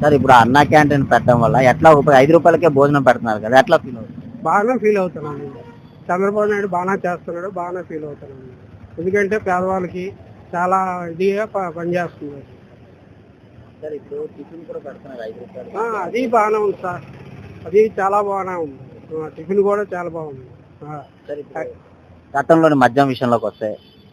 Sir ఇప్పుడు అన్నా canteen పెట్టడం వల్ల ఎట్లా ఉపయోగ ఐదు రూపాయలకే భోజనం పెడుతున్నారు కదా ఎట్లా ఫీల్ అవుతుంది? బాగానే ఫీల్ అవుతున్నాను. చంద్రబాబు నాయుడు బాగానే చేస్తున్నాడు బాగానే ఫీల్ అవుతున్నాను. ఎందుకంటే పేదవాళ్ళకి చాలా ఇదిగా ప- పనిచేస్తుంది. సార్ ఇప్పుడు టిఫిన్ కూడా పెడుతున్నారు ఐదు రూపాయలు అది బాగానే ఉంది సార్. అది చాలా బాగానే ఉంది. టిఫిన్ కూడా చాలా బాగుంది. గతంలోని మద్యం విషయంలోకి వస్తే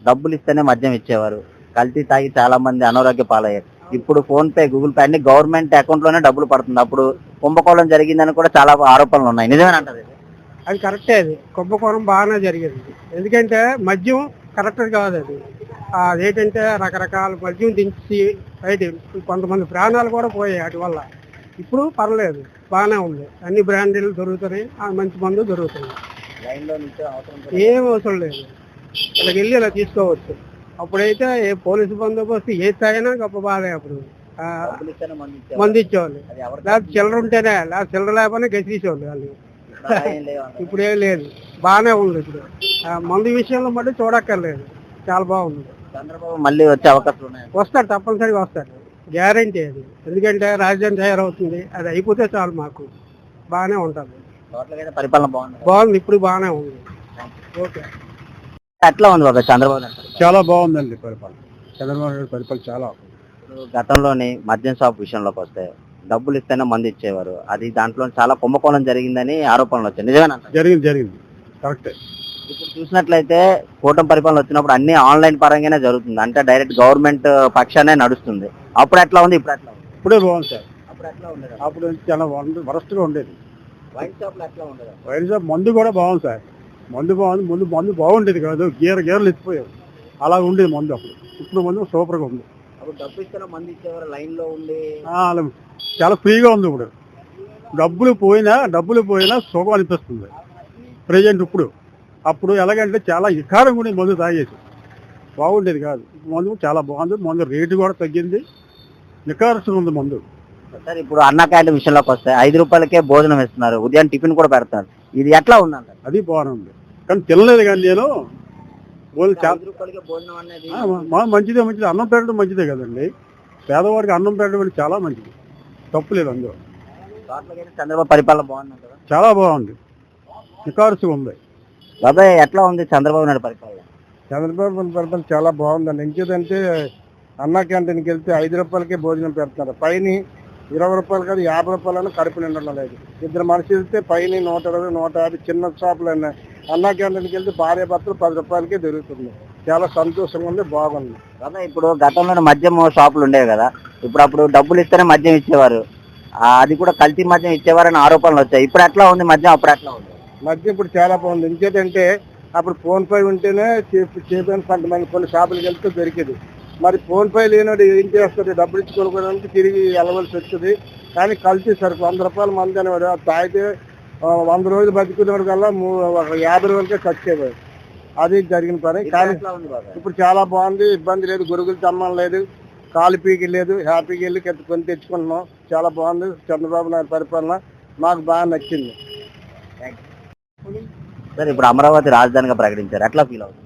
డబ్బులు ఇస్తేనే మద్యం ఇచ్చేవారు. కల్తీ తాగి చాలా మంది అనారోగ్య పాలయ్యారు. ఇప్పుడు ఫోన్ పే గూగుల్ పే అన్ని గవర్నమెంట్ అకౌంట్లోనే డబ్బులు పడుతుంది. అప్పుడు కుంభకోణం జరిగిందని కూడా చాలా ఆరోపణలు ఉన్నాయి. నిజమేనంటారు? అది కరెక్టే అది. కుంభకోణం బాగానే జరిగింది. ఎందుకంటే మద్యం కరెక్ట్ కాదు అది. అదేంటంటే రకరకాల మద్యం దించి బయట కొంతమంది ప్రాణాలు కూడా పోయాయి వాటి వల్ల. ఇప్పుడు పర్లేదు బాగానే ఉంది. అన్ని బ్రాండీలు దొరుకుతున్నాయి మంచి మందు దొరుకుతుంది ఏం అవసరం లేదు. ఇలాగ వెళ్ళి ఇలా తీసుకోవచ్చు. అప్పుడైతే ఏ పోలీసు బందోబస్తు ఏ తాగినా గొప్ప బాధే అప్పుడు. మందు ఇచ్చేవాళ్ళు లేకపోతే చిల్లర ఉంటేనే లేకపోతే చిల్లర లేకపోతే గెసిసేవాళ్ళు వాళ్ళు. ఇప్పుడు ఏం లేదు. బాగానే ఉంది ఇప్పుడు. మందు విషయంలో మళ్ళీ చూడక్కర్లేదు. చాలా బాగుంది. చంద్రబాబు మళ్ళీ వచ్చే అవకాశాలు ఉన్నాయి? వస్తాడు తప్పనిసరిగా వస్తాడు. గ్యారంటీ అది. ఎందుకంటే రాజధాని తయారవుతుంది. అది అయిపోతే చాలు మాకు. బాగానే ఉంటుంది. పరిపాలన బాగుంది. బాగుంది. ఇప్పుడు బాగానే ఉంది. ఓకే. ఎట్లా ఉంది బాబా చంద్రబాబు? చాలా బాగుందండి పరిపాలన. చంద్రబాబు నాయుడు పరిపాలన చాలా గతంలోని మద్యం షాప్ విషయంలోకి వస్తే డబ్బులు ఇస్తేనే మందు ఇచ్చేవారు. అది దాంట్లో చాలా కుంభకోణం జరిగిందని ఆరోపణలు వచ్చాయి. నిజమేనంటారు జరిగింది జరిగింది. కరెక్టే. ఇప్పుడు చూసినట్లయితే కూటమి పరిపాలన వచ్చినప్పుడు అన్ని ఆన్లైన్ పరంగానే జరుగుతుంది. అంటే డైరెక్ట్ గవర్నమెంట్ పక్షానే నడుస్తుంది. అప్పుడు ఎట్లా ఉంది? ఇప్పుడు ఎట్లా ఉంది? ఇప్పుడే బాగుంది సార్. అప్పుడు ఎట్లా ఉండదు? అప్పుడు చాలా వరస్ట్గా ఉండేది. వైన్ షాప్ ఎట్లా ఉండదు? వైరస్ మందు కూడా బాగుంది సార్. మందు బాగుంది. ముందు మందు బాగుండేది కాదు. గీర గీరలు ఎత్తిపోయారు. అలా ఉండేది మందు అప్పుడు. ఇప్పుడు మందు సూపర్గా ఉంది. అప్పుడు డబ్బు మందు ఇచ్చేవారు ఉండి. చాలా ఫ్రీగా ఉంది ఇప్పుడు. డబ్బులు పోయినా డబ్బులు పోయినా సుఖం అనిపిస్తుంది. ప్రజెంట్ ఇప్పుడు. అప్పుడు ఎలాగంటే చాలా ఇకారం కూడా మందు తాగేసి. బాగుండేది కాదు. మందు చాలా బాగుంది. మందు రేటు కూడా తగ్గింది. నికారసు ఉంది మందు. సార్ ఇప్పుడు అన్న క్యాంటీన్ విషయంలోకి వస్తే ఐదు రూపాయలకే భోజనం ఇస్తున్నారు. ఉదయం టిఫిన్ కూడా పెడతారు. ఇది ఎట్లా ఉందంట అది బాగుంది కానీ తినలేదు కానీ నేను. భోజనం మంచిదే మంచిదే. అన్నం పెట్టడం మంచిదే కదండి. పేదవాడికి అన్నం పెట్టడం అనేది చాలా మంచిది. తప్పులేదు అందులో. టోటల్గా అయితే చంద్రబాబు పరిపాలన బాగుంది చాలా బాగుంది. నికారసు ఉంది. బాబాయ్ ఎట్లా ఉంది చంద్రబాబు నాయుడు పరిపాలన? చంద్రబాబు పరిపాలన చాలా బాగుందండి. ఇంకేదంటే అన్నా క్యాంటీన్కి వెళ్తే ఐదు రూపాయలకే భోజనం పెడుతున్నారు. పైన ఇరవై రూపాయలు కాదు యాభై రూపాయలని కడుపు నిండడం లేదు. ఇద్దరు మనిషి వెళ్తే పైన నూట ఇరవై నూట యాభై చిన్న షాపులు అన్నా క్యాంటీన్కి వెళ్తే భార్య భర్తలు పది రూపాయలకే దొరుకుతుంది. చాలా సంతోషంగా ఉంది బాగుంది. బాబాయ్ ఇప్పుడు గతంలో మద్యం షాపులు ఉండేవి కదా. ఇప్పుడు అప్పుడు డబ్బులు ఇస్తేనే మద్యం ఇచ్చేవారు. అది కూడా కల్తీ మద్యం ఇచ్చేవారని ఆరోపణలు వచ్చాయి. ఇప్పుడు ఎట్లా ఉంది మద్యం? అప్పుడు ఎట్లా ఉంది? మధ్య ఇప్పుడు చాలా బాగుంది. ఇంకేంటంటే అప్పుడు ఫోన్ పే ఉంటేనే చేపని కొంతమంది కొన్ని షాపులకు వెళ్తే దొరికేది. మరి ఫోన్ పే లేనోడు ఏం చేస్తుంది డబ్బులు ఇచ్చి కొనుక్కోవడానికి తిరిగి వెళ్ళవలసి వస్తుంది. కానీ కల్తీ సరుకు. వంద రూపాయల మంది అనేవాడు. తాగితే వంద రోజులు బతుకునేవాడు కల్లా మూ- ఒక యాభై రోజులకే ఖర్చు అయ్యేవాడు అది జరిగిన పని. ఇప్పుడు కానీ ఇప్పుడు చాలా బాగుంది. ఇబ్బంది లేదు. గురుగులు తమ్మం లేదు. కాలు పీకి లేదు. హ్యాపీగా వెళ్ళి కొని తెచ్చుకుంటున్నాం. చాలా బాగుంది. చంద్రబాబు నాయుడు పరిపాలన మాకు బాగా నచ్చింది. సార్ ఇప్పుడు అమరావతి రాజధానిగా ప్రకటించారు. ఎట్లా ఫీల్ అవుతుంది?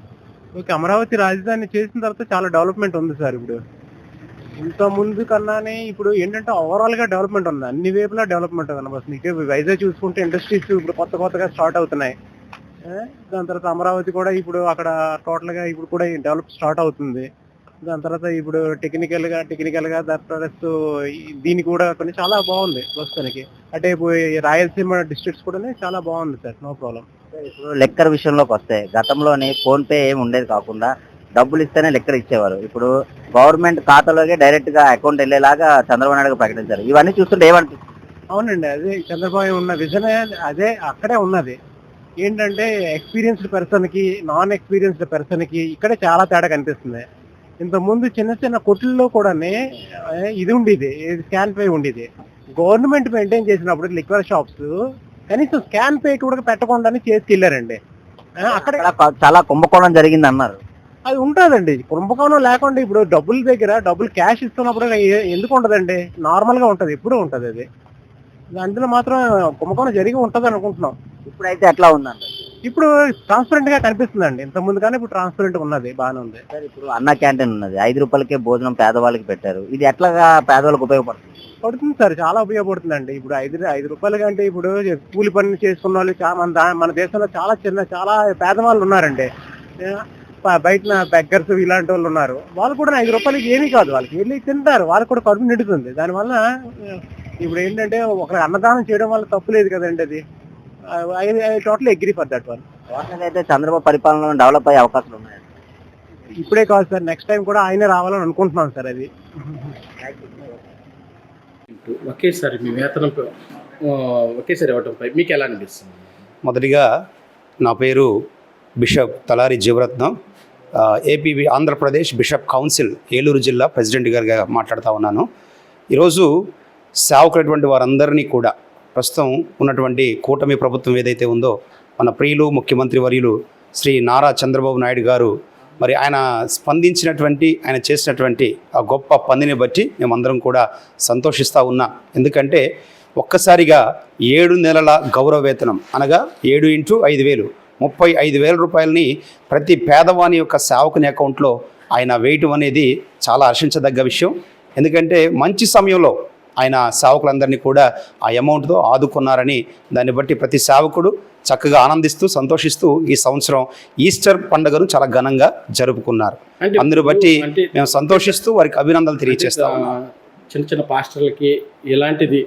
ఓకే అమరావతి రాజధాని చేసిన తర్వాత చాలా డెవలప్మెంట్ ఉంది సార్ ఇప్పుడు. ఇంత ముందు కన్నానే ఇప్పుడు ఏంటంటే ఓవరాల్గా డెవలప్మెంట్ ఉంది. అన్ని వైపులా డెవలప్మెంట్ కనబడుతుంది ఇక వైజాగ్ చూసుకుంటే ఇండస్ట్రీస్ ఇప్పుడు కొత్త కొత్తగా స్టార్ట్ అవుతున్నాయి. దాని తర్వాత అమరావతి కూడా ఇప్పుడు అక్కడ టోటల్గా ఇప్పుడు కూడా డెవలప్ స్టార్ట్ అవుతుంది. దాని తర్వాత ఇప్పుడు టెక్నికల్గా టెక్నికల్గా దాని ప్లస్ దీని కూడా కొన్ని చాలా బాగుంది ప్రస్తుతానికి అంటే ఇప్పుడు రాయలసీమ డిస్ట్రిక్ట్స్ కూడా చాలా బాగుంది సార్ నో ప్రాబ్లం ఇప్పుడు లెక్కర్ విషయంలోకి వస్తే గతంలోనే ఫోన్ పే ఏమి ఉండేది కాకుండా డబ్బులు ఇస్తేనే లెక్కర్ ఇచ్చేవారు. ఇప్పుడు గవర్నమెంట్ ఖాతాలోకి డైరెక్ట్గా అకౌంట్ వెళ్ళేలాగా చంద్రబాబు నాయుడు ప్రకటించారు. ఇవన్నీ చూస్తుంటే ఏమనిపిస్తుంది అవునండి అదే చంద్రబాబు ఉన్న విజన్ అదే అక్కడే ఉన్నది. ఏంటంటే ఎక్స్పీరియన్స్డ్ పర్సన్కి నాన్ ఎక్స్పీరియన్స్డ్ పర్సన్కి ఇక్కడే చాలా తేడా కనిపిస్తుంది. ఇంత ముందు చిన్న చిన్న కొట్లలో కూడానే ఆ, ఇది ఉండేది స్కాన్ పే ఉండేది. గవర్నమెంట్ మెయింటైన్ చేసినప్పుడు లిక్వర్ షాప్స్ కనీసం స్కాన్ పే కూడా పెట్టకుండానే చేసుకెళ్ళారండి అక్కడ చాలా కుంభకోణం జరిగింది అన్నారు అది ఉంటుందండి. కుంభకోణం లేకుండా ఇప్పుడు డబ్బుల దగ్గర డబ్బులు క్యాష్ ఇస్తున్నప్పుడు ఎందుకు ఉండదండి? నార్మల్గా ఉంటది. ఎప్పుడు ఉంటది అది. అందులో మాత్రం కుంభకోణం జరిగి ఉంటది అనుకుంటున్నాం. ఇప్పుడైతే ఎట్లా ఉందండి? ఇప్పుడు ట్రాన్స్పరెంట్గా కనిపిస్తుందండి. ఇంత ముందు కానీ ఇప్పుడు ట్రాన్స్పరెంట్ ఉన్నది. బాగానే ఉంది. సార్ ఇప్పుడు అన్న క్యాంటీన్ ఉన్నది. ఐదు రూపాయలకే భోజనం పేదవాళ్ళకి పెట్టారు. ఇది ఎట్లాగా పేదవాళ్ళకి ఉపయోగపడుతుంది? పడుతుంది సార్. చాలా ఉపయోగపడుతుందండి. ఇప్పుడు ఐదు ఐదు రూపాయల కంటే ఇప్పుడు కూలి పని చేసుకున్న వాళ్ళు చాలా మన మన దేశంలో చాలా చిన్న చాలా పేదవాళ్ళు ఉన్నారండి. బయట బెగ్గర్స్ ఇలాంటి వాళ్ళు ఉన్నారు. వాళ్ళు కూడా ఐదు రూపాయలకి ఏమీ కాదు. వాళ్ళకి వెళ్ళి తింటారు. వాళ్ళకి కూడా కడుపు నిండుతుంది. దానివల్ల ఇప్పుడు ఏంటంటే ఒక అన్నదానం చేయడం వల్ల తప్పు లేదు కదండి అది. I total agree for that one. అయితే చంద్రబాబు పరిపాలన డెవలప్ అయ్యే అవకాశాలు ఉన్నాయి? ఇప్పుడే కాదు సార్. నెక్స్ట్ టైం కూడా ఆయనే రావాలని అనుకుంటున్నాం సార్ అది. ఒకేసారి మీ వేతనం ఒకేసారి ఇవ్వటంపై మీకు ఎలా అనిపిస్తుంది? మొదటిగా నా పేరు bishop Talari Jeevaratnam. AP Andhra Pradesh bishop council Eluru జిల్లా ప్రెసిడెంట్ గారిగా మాట్లాడుతూ ఉన్నాను. ఈరోజు సేవకులటువంటి వారందరినీ కూడా ప్రస్తుతం ఉన్నటువంటి కూటమి ప్రభుత్వం ఏదైతే ఉందో మన ప్రియులు ముఖ్యమంత్రి వర్యులు శ్రీ నారా చంద్రబాబు నాయుడు గారు మరి ఆయన స్పందించినటువంటి ఆయన చేసినటువంటి ఆ గొప్ప పనిని బట్టి మేమందరం కూడా సంతోషిస్తూ ఉన్నా. ఎందుకంటే ఒక్కసారిగా ఏడు నెలల గౌరవ వేతనం అనగా ఏడు ఇంటూ ఐదు వేలు ముప్పై ఐదు వేల రూపాయలని ప్రతి పేదవాని యొక్క సేవకుని అకౌంట్లో ఆయన వేయటం అనేది చాలా హర్షించదగ్గ విషయం. ఎందుకంటే మంచి సమయంలో ఆయన సేవకులందరినీ కూడా ఆ అమౌంట్తో ఆదుకున్నారని దాన్ని బట్టి ప్రతి సేవకుడు చక్కగా ఆనందిస్తూ సంతోషిస్తూ ఈ సంవత్సరం ఈస్టర్ పండుగను చాలా ఘనంగా జరుపుకున్నారు. అందును బట్టి మేము సంతోషిస్తూ వారికి అభినందనలు తెలియజేస్తా చిన్న చిన్న పాస్టర్లకి ఇలాంటిది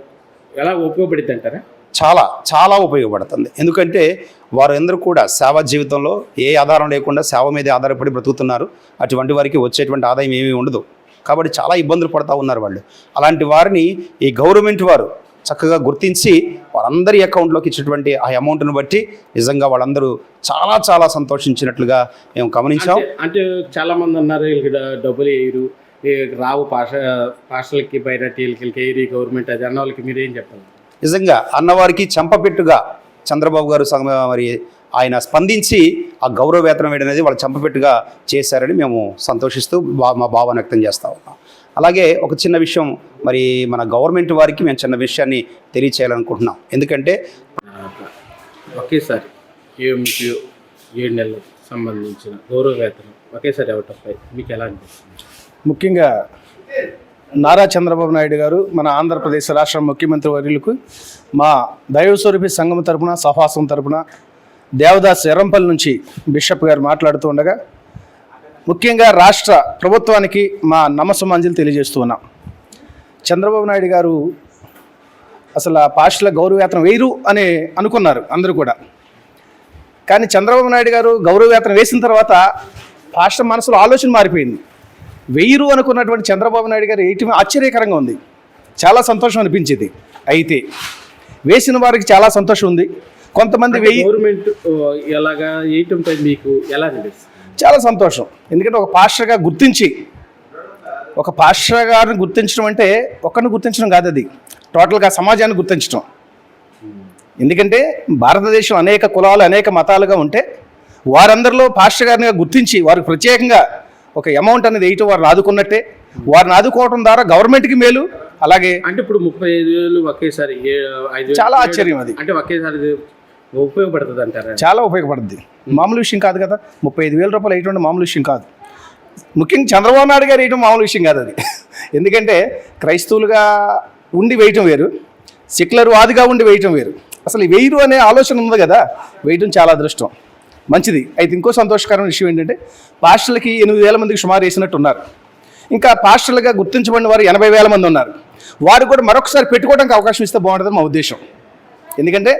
ఎలా ఉపయోగపడుద్ది అంటారా? చాలా చాలా ఉపయోగపడుతుంది. ఎందుకంటే వారందరూ కూడా సేవా జీవితంలో ఏ ఆధారం లేకుండా సేవ మీదే ఆధారపడి బ్రతుకుతున్నారు. అటువంటి వారికి వచ్చేటువంటి ఆదాయం ఏమీ ఉండదు. కాబట్టి చాలా ఇబ్బందులు పడుతూ ఉన్నారు వాళ్ళు. అలాంటి వారిని ఈ గవర్నమెంట్ వారు చక్కగా గుర్తించి వారందరి అకౌంట్లోకి ఇచ్చినటువంటి ఆ అమౌంట్ను బట్టి నిజంగా వాళ్ళందరూ చాలా చాలా సంతోషించినట్లుగా మేము గమనించాం. అంటే- చాలామంది ఉన్నారు అన్నారు డబ్బులు వేయరు. రావు పాష పాషలకి బయట వీళ్ళకి వేయరు గవర్నమెంట్ అది అన్న వాళ్ళకి మీరేం చెప్పాలి? నిజంగా అన్నవారికి చెంపపెట్టుగా చంద్రబాబు గారు మరి ఆయన స్పందించి ఆ గౌరవ వేతనం వేయడం అనేది వాళ్ళు చెంపపెట్టుగా చేశారని మేము సంతోషిస్తూ బా- మా భావన వ్యక్తం చేస్తా ఉన్నాం. అలాగే ఒక చిన్న విషయం మరి మన గవర్నమెంట్ వారికి మేము చిన్న విషయాన్ని తెలియచేయాలనుకుంటున్నాం. ఎందుకంటే ఒకేసారి ఏమిటి ఏడు నెలలకు సంబంధించిన గౌరవ వేతనం ఒకేసారి ఇవ్వటంపై మీకు ఎలా అనిపిస్తుంది? ముఖ్యంగా నారా చంద్రబాబు నాయుడు గారు మన ఆంధ్రప్రదేశ్ రాష్ట్ర ముఖ్యమంత్రి వర్యులకు మా దైవస్వరూపి సంఘం తరపున సహాసం తరపున దేవదాస్ ఎర్రంపల్లి నుంచి బిషప్ గారు మాట్లాడుతూ ఉండగా ముఖ్యంగా రాష్ట్ర ప్రభుత్వానికి మా నమసమాంజలు తెలియజేస్తూ ఉన్నాం. చంద్రబాబు నాయుడు గారు అసలు ఆ పాస్టుల గౌరవవేతనం వేయరు అని అనుకున్నారు అందరూ కూడా. కానీ చంద్రబాబు నాయుడు గారు గౌరవవేతనం వేసిన తర్వాత పాస్టర్ మనసులో ఆలోచన మారిపోయింది. వెయ్యిరు అనుకున్నటువంటి చంద్రబాబు నాయుడు గారు వేయటం ఆశ్చర్యకరంగా ఉంది. చాలా సంతోషం అనిపించింది. అయితే వేసిన వారికి చాలా సంతోషం ఉంది. కొంతమంది వెయ్యి గవర్నమెంట్ ఎలాగా వేయటంపై మీకు? ఎలా చాలా సంతోషం. ఎందుకంటే ఒక పాస్టర్గా గుర్తించి ఒక పాస్టర్ గారిని గుర్తించడం అంటే ఒక్కరిని గుర్తించడం కాదు అది. టోటల్గా సమాజాన్ని గుర్తించడం. ఎందుకంటే భారతదేశం అనేక కులాలు అనేక మతాలుగా ఉంటే వారందరిలో పాస్టర్ గారిని గుర్తించి వారికి ప్రత్యేకంగా ఒక అమౌంట్ అనేది వేయటం వారిని ఆదుకున్నట్టే వారిని ఆదుకోవడం ద్వారా గవర్నమెంట్కి మేలు అలాగే అంటే ఇప్పుడు ముప్పై ఐదు వేలు ఒకేసారి చాలా ఆశ్చర్యం అది. అంటే ఒకేసారి ఉపయోగపడుతుంది అంటారా చాలా ఉపయోగపడుద్ది. మామూలు విషయం కాదు కదా. ముప్పై ఐదు వేల రూపాయలు వేయటం మామూలు విషయం కాదు. ముఖ్యంగా చంద్రబాబు నాయుడు గారు వేయటం మామూలు విషయం కాదు అది. ఎందుకంటే క్రైస్తవులుగా ఉండి వేయటం వేరు సెక్యులర్ వాదిగా ఉండి వేయటం వేరు. అసలు ఈ వేయరు అనే ఆలోచన ఉంది కదా. వేయటం చాలా అదృష్టం. మంచిది. అయితే ఇంకో సంతోషకరమైన విషయం ఏంటంటే పాస్టర్లకి ఎనిమిది వేల మందికి సుమారు వేసినట్టు ఉన్నారు ఇంకా పాస్టర్లుగా గుర్తించబడిన వారు ఎనభై వేల మంది ఉన్నారు. వారు కూడా మరొకసారి పెట్టుకోవడానికి అవకాశం ఇస్తే బాగుంటుందని మా ఉద్దేశం. ఎందుకంటే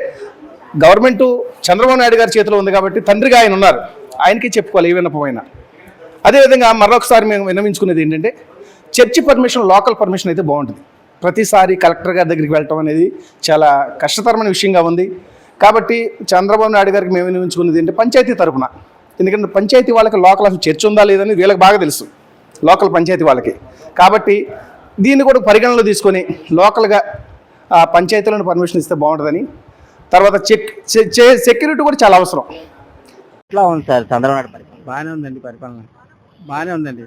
గవర్నమెంట్ చంద్రబాబు నాయుడు గారి చేతిలో ఉంది కాబట్టి తండ్రిగా ఆయన ఉన్నారు. ఆయనకి చెప్పుకోవాలి ఏ విన్నపమైనా అదేవిధంగా మరొకసారి మేము విన్నవించుకునేది ఏంటంటే చర్చి పర్మిషన్ లోకల్ పర్మిషన్ అయితే బాగుంటుంది. ప్రతిసారి కలెక్టర్ గారి దగ్గరికి వెళ్ళటం అనేది చాలా కష్టతరమైన విషయంగా ఉంది. కాబట్టి చంద్రబాబు నాయుడు గారికి మేము విన్నవించుకునేది ఏంటంటే పంచాయతీ తరపున. ఎందుకంటే పంచాయతీ వాళ్ళకి లోకల్ అసలు చర్చ్ ఉందా లేదని వీళ్ళకి బాగా తెలుసు. లోకల్ పంచాయతీ వాళ్ళకి. కాబట్టి దీన్ని కూడా పరిగణనలో తీసుకొని లోకల్గా ఆ పంచాయతీలను పర్మిషన్ ఇస్తే బాగుంటుందని. తర్వాత చెక్ సెక్యూరిటీ కూడా చాలా అవసరం. ఎట్లా ఉంది సార్ చంద్రబాబు నాయుడు పరిపాలన? బాగానే ఉందండి పరిపాలన. బాగానే ఉందండి.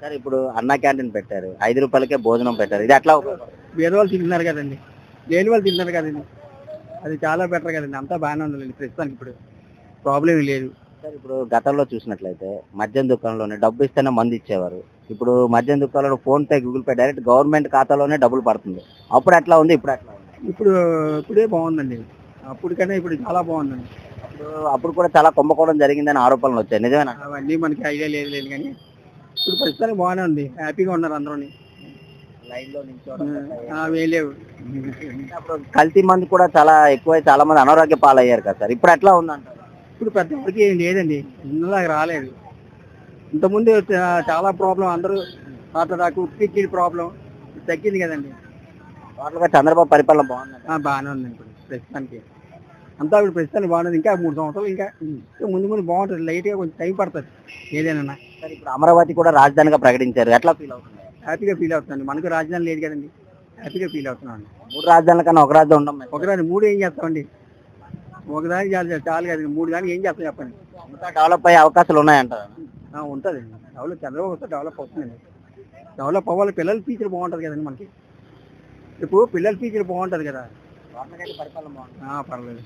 సార్ ఇప్పుడు అన్న క్యాంటీన్ పెట్టారు. ఐదు రూపాయలకే భోజనం పెట్టారు. ఇది ఉపయోగపడుతుంది? వేరే వాళ్ళు తింటున్నారు కదండి. లేని వాళ్ళు తింటున్నారు కదండి. అది చాలా బెటర్ కదండి. అంతా బాగానే ఉందండి ప్రస్తుతానికి ఇప్పుడు ప్రాబ్లం లేదు. సార్ ఇప్పుడు గతంలో చూసినట్లయితే మద్యం దుకాణంలోనే డబ్బు ఇస్తేనే మందు ఇచ్చేవారు. ఇప్పుడు మద్యం దుకాణంలో PhonePe Google Pay direct government ఖాతాలోనే డబ్బులు పడుతుంది. అప్పుడు ఎట్లా ఉంది? ఇప్పుడు ఎట్లా ఉంది? ఇప్పుడు ఇప్పుడే బాగుందండి. అప్పటికన్నా ఇప్పుడు చాలా బాగుందండి. అప్పుడు అప్పుడు కూడా చాలా కుంభకోణం జరిగిందని ఆరోపణలు వచ్చాయి. నిజమేనా? అవన్నీ మనకి ఐడియా లేదు లేదు కానీ ఇప్పుడు ప్రస్తుతానికి బాగానే ఉంది. హ్యాపీగా ఉన్నారు అందరూ లైన్లో నిల్చోవడం వేయలేవు అప్పుడు కల్తీ మంది కూడా చాలా ఎక్కువై చాలా మంది అనారోగ్య పాలయ్యారు కదా సార్. ఇప్పుడు ఎట్లా ఉందంటారు? ఇప్పుడు పెద్ద ఎవరికి ఏం లేదండి. ఇందులాగా రాలేదు. ఇంతకుముందు చాలా ప్రాబ్లం అందరూ హార్ట్ అటాక్ కిడ్నీ ప్రాబ్లం తగ్గింది కదండి. టోటల్గా చంద్రబాబు పరిపాలన బాగుందంట ఆ, బాగానే ఉంది ఇప్పుడు ప్రస్తుతానికి. అంతా ఇప్పుడు ప్రస్తుతానికి బాగుంది ఇంకా మూడు సంవత్సరాలు ఇంకా ఇంకా ముందు ముందు బాగుంటుంది. లైట్గా కొంచెం టైం పడుతుంది ఏదైనా. సార్ ఇప్పుడు అమరావతి కూడా రాజధానిగా ప్రకటించారు. ఎట్లా ఫీల్ అవుతుంది? హ్యాపీగా ఫీల్ అవుతుంది మనకు రాజధాని లేదు కదండి. హ్యాపీగా ఫీల్ అవుతున్నాను. మూడు రాజధానుల కన్నా ఒక రాజధాని మేలు. ఒకదాని మూడు ఏం చేస్తామండి? ఒకదానికి చాలు చాలు కదండి మూడు దానికి ఏం చేస్తాం చెప్పండి? డెవలప్ అయ్యే అవకాశాలు ఉన్నాయంటారు? ఆ, ఉంటుందండి డెవలప్ చంద్రబాబు వస్తే డెవలప్ అవుతుందండి. డెవలప్ అవ్వాలి. పిల్లల ఫ్యూచర్ బాగుంటుంది కదండి మనకి. ఇప్పుడు పిల్లల ఫ్యూచర్ బాగుంటుంది కదా. పర్లేదు